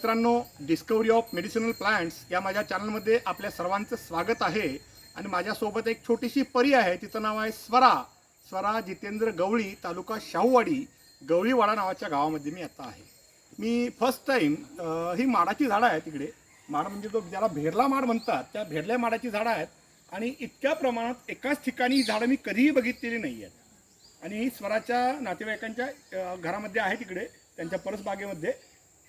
मित्रांनो discovery of medicinal plants या माझ्या चॅनलमध्ये आपल्या सर्वांचं स्वागत आहे. आणि माझ्यासोबत एक छोटीशी परी आहे तिचं नाव आहे स्वरा. स्वरा जितेंद्र गवळी तालुका शाहूवाडी गवळीवाडा नावाच्या गावामध्ये मी आता आहे. मी फर्स्ट टाईम ही माडाची झाडं आहेत तिकडे माड म्हणजे तो ज्याला भेरला माड म्हणतात त्या भेरल्या माडाची झाडं आहेत. आणि इतक्या प्रमाणात एकाच ठिकाणी ही झाडं मी कधीही बघितलेली नाही आहेत आणि ही स्वराच्या नातेवाईकांच्या घरामध्ये आहे तिकडे त्यांच्या परसबागेमध्ये.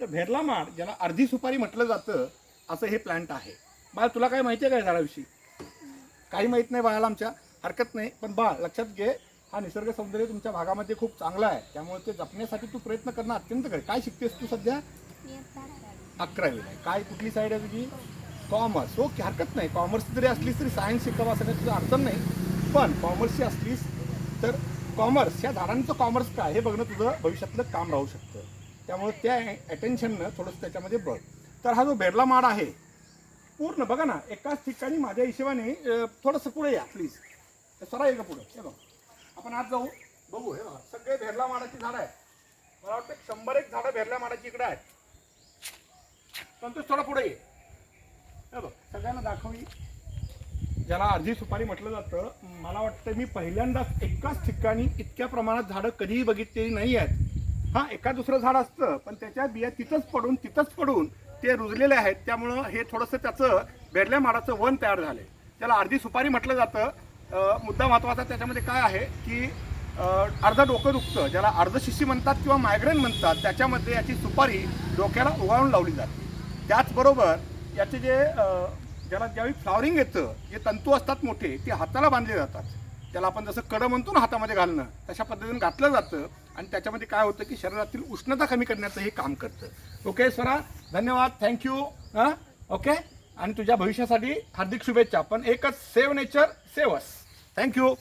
तर भेरला माड ज्याला अर्धी सुपारी म्हटलं जातं असं हे प्लांट आहे. बाळ तुला काय माहिती आहे काय झाडाविषयी? काही माहीत नाही बाळाला आमच्या हरकत नाही. पण बाळ लक्षात घे हा निसर्ग सौंदर्य तुमच्या भागामध्ये खूप चांगला आहे. त्यामुळे ते जपण्यासाठी तू प्रयत्न करणं अत्यंत कर काय शिकतेस तू सध्या? अकरावीला आहे काय कुठली साईड आहे तुझी? कॉमर्स ओके हरकत नाही. कॉमर्स जरी असलीस तरी सायन्स शिकावं असं काही तुझं अडचण नाही. पण कॉमर्सची असलीस तर कॉमर्स या झाडांचं कॉमर्स काय? हे बघणं तुझं भविष्यातलं काम राहू शकतं. त्यामुळे त्या अटेन्शननं थोडंसं त्याच्यामध्ये बघ तर हा जो बेडला माड आहे पूर्ण बघा ना एकाच ठिकाणी माझ्या हिशोबाने थोडंसं पुढे या प्लीज सरा ये का पुढं हे बघ. आपण आज जाऊ बघू हे बघा. सगळे भेरला माडाची झाडं आहेत. मला वाटतं शंभर एक झाडं भेरल्या माडाची इकडे आहेत. संतोष थोडा पुढे ये. हे बघ सगळ्यांना दाखवी. ज्याला अर्धी सुपारी म्हटलं जातं मला वाटतं मी पहिल्यांदाच एकाच ठिकाणी इतक्या प्रमाणात झाडं कधीही बघितलेली नाही आहेत. हां एका दुसरं झाड असतं पण त्याच्या बिया तिथंच पडून तिथंच पडून ते रुजलेले आहेत. त्यामुळं हे थोडंसं त्याचं बेरल्या माडाचं वन तयार झालं त्याला अर्धी सुपारी म्हटलं जातं. मुद्दा महत्त्वाचा त्याच्यामध्ये काय आहे की अर्धं डोकं दुखतं. ज्याला अर्धशिशी म्हणतात किंवा मायग्रेन म्हणतात त्याच्यामध्ये याची सुपारी डोक्याला उगाळून लावली जाते. त्याचबरोबर याचे जे ज्याला ज्यावेळी फ्लॉवरिंग येतं जे तंतू असतात मोठे ते हाताला बांधले जातात. त्याला आपण जसं कडं म्हणतो ना हातामध्ये घालणं तशा पद्धतीने घातलं जातं. आणि त्याच्यामध्ये काय होतं की शरीरातील उष्णता कमी करण्याचं हे काम करतं. ओके स्वरा धन्यवाद. थँक्यू हां? ओके आणि तुझ्या भविष्यासाठी हार्दिक शुभेच्छा. पण एकच save nature save us thank you